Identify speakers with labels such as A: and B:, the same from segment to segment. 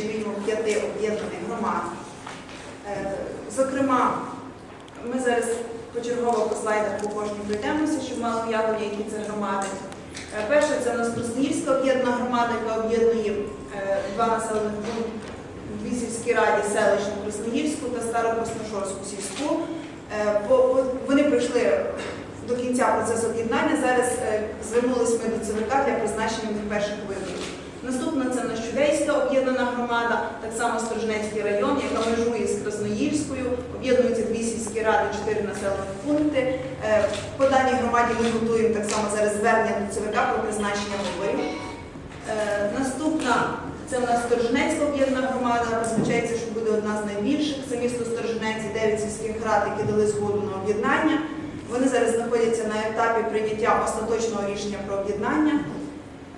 A: чи мінімум п'яти об'єднаних громад. Е, Зокрема, ми зараз почергово по слайдах по кожній пройдемося, щоб мали уявлення, які це громади. Е, Перше це у нас Краснівська об'єднана громада, яка об'єднує е, два населених пункти дві сільські раді селищну Красноївську та Старокосношорську сільську. Вони пройшли до кінця процесу об'єднання. Зараз звернулись ми до ЦВК для призначення в них перших виборів. Наступна це Нащудейська об'єднана громада, так само Сторожнецький район, яка межує з Красноїльською, об'єднуються дві сільські ради, чотири населені пункти. Е, По даній громаді ми готуємо так само зараз звернення до ЦВК про призначення виборів. Е, Наступна це у нас Сторожнецька об'єднана громада. Розпочається, що буде одна з найбільших. Це місто Сторожнець і 9 сільських рад, які дали згоду на об'єднання. Вони зараз знаходяться на етапі прийняття остаточного рішення про об'єднання.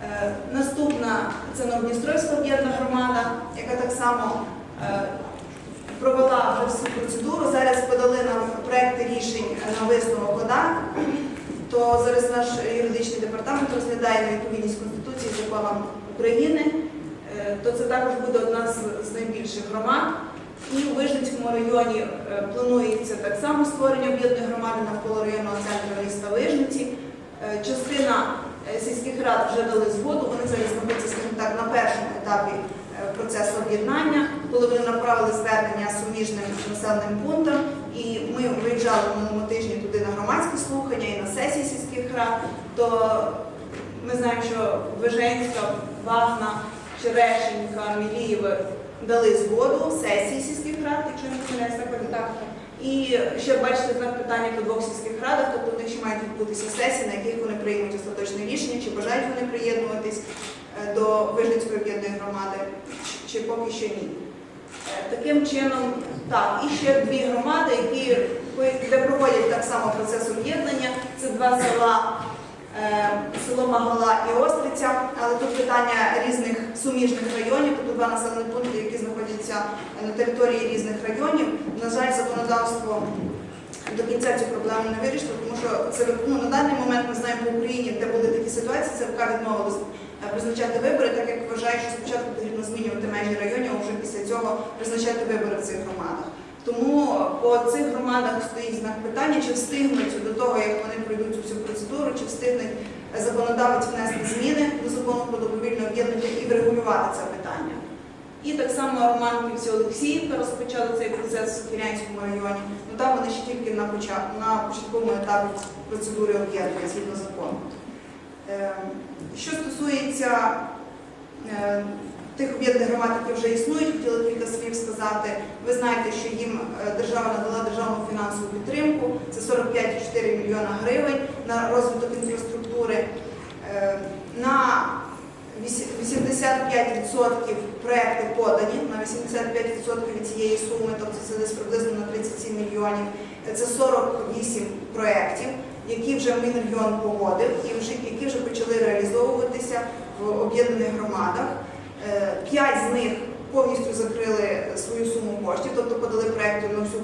A: Е, Наступна це Новодністровська об'єднана громада, яка так само е, провела вже всю процедуру. Зараз подали нам проекти рішень на висновок ОДА. То зараз наш юридичний департамент розглядає на відповідність Конституції законам України. Е, То це також буде одна з, найбільших громад. І у Вижницькому районі планується так само створення об'єднаної громади навколо районного центру міста Вижниці. Частина сільських рад вже дали згоду. Вони зараз знаходяться, скажімо так, на першому етапі е, процесу об'єднання, коли вони направили звернення суміжним населеним пунктам. І ми виїжджали в минулому тижні туди на громадські слухання і на сесії сільських рад. То ми знаємо, що Виженська, Вагна, Черешенька, Мілієве дали згоду сесії сільських рад, якщо не помиляюсь, так так. І ще бачите знак питання по двох сільських радах, тобто в них ще мають відбутися сесії, на яких вони приймуть остаточне рішення, чи бажають вони приєднуватись е, до Вижницької об'єднаної громади, чи поки що ні. Е, Таким чином, так, і ще дві громади, які де проводять так само процес об'єднання. Це два села, е, село Магала і Остриця, але тут питання суміжних районів, два населені пункти, які знаходяться на території різних районів. На жаль, законодавство до кінця цю проблему не вирішило, тому що це ну, на даний момент ми знаємо по Україні, де були такі ситуації, ЦВК відмовилось е, призначати вибори, так як вважає, що спочатку потрібно змінювати межі районів, а вже після цього призначати вибори в цих громадах. Тому по цих громадах стоїть знак питання, чи встигнуть до того, як вони пройдуть цю всю процедуру, чи встигнуть законодавець внести зміни до закону про добровільне об'єднання і врегулювати це питання. І так само Романківці Олексіївка розпочали цей процес в Сокірянському районі. Ну там вони ще тільки на, почат... початковому етапі процедури об'єднання згідно закону. Ем, Що стосується тих об'єднаних громад, які вже існують, хотіла кілька слів сказати. Ви знаєте, що їм е, держава надала державну фінансову підтримку. Це 45,4 мільйона гривень на розвиток інфраструктури. Е, На 85% проекти подані, на 85% від цієї суми, тобто це десь приблизно на 37 мільйонів. Е, Це 48 проєктів, які вже Мінрегіон погодив і які вже почали реалізовуватися в об'єднаних громадах. Е, П'ять з них повністю закрили свою суму коштів, тобто подали проєкти на всю,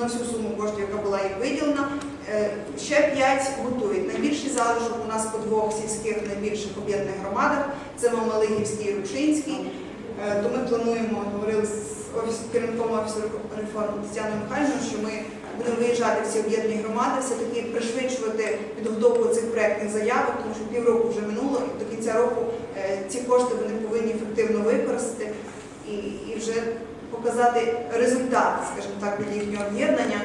A: на, всю суму коштів, яка була їм виділена. Е, Ще п'ять готують. Найбільший залишок у нас по двох сільських найбільших об'єднаних громадах це Мамалигівський і Рушинський. Е, То ми плануємо, говорили з офіс, керівником офісу реформ Тетяною Михайлівною, що ми будемо виїжджати всі об'єднані громади, все-таки пришвидшувати проєктних заявок, тому що півроку вже минуло, і до кінця року е, ці кошти вони повинні ефективно використати і, і вже показати результат, скажімо так, від їхнього об'єднання.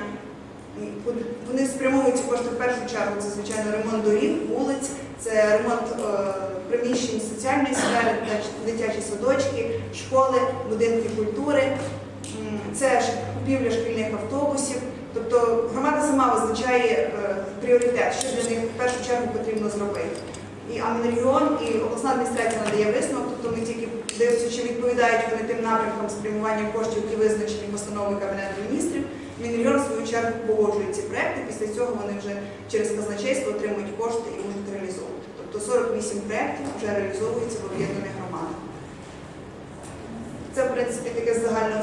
A: Вони спрямовують ці кошти в першу чергу. Це звичайно ремонт доріг, вулиць, це ремонт е, приміщень соціальної сфери, дитячі садочки, школи, будинки культури. Це купівля шкільних автобусів. Тобто громада визначає е, пріоритет, що для них в першу чергу потрібно зробити. І Амінрегіон, і обласна адміністрація надає висновок, тобто ми тільки дивимося, чи відповідають вони тим напрямкам спрямування коштів, які визначені постановою Кабінету міністрів. Мінрегіон, в свою чергу, погоджує ці проекти, після цього вони вже через казначейство отримують кошти і можуть реалізовувати. Тобто 48 проєктів вже реалізовуються в об'єднаних громадах. Це, в принципі, таке загальне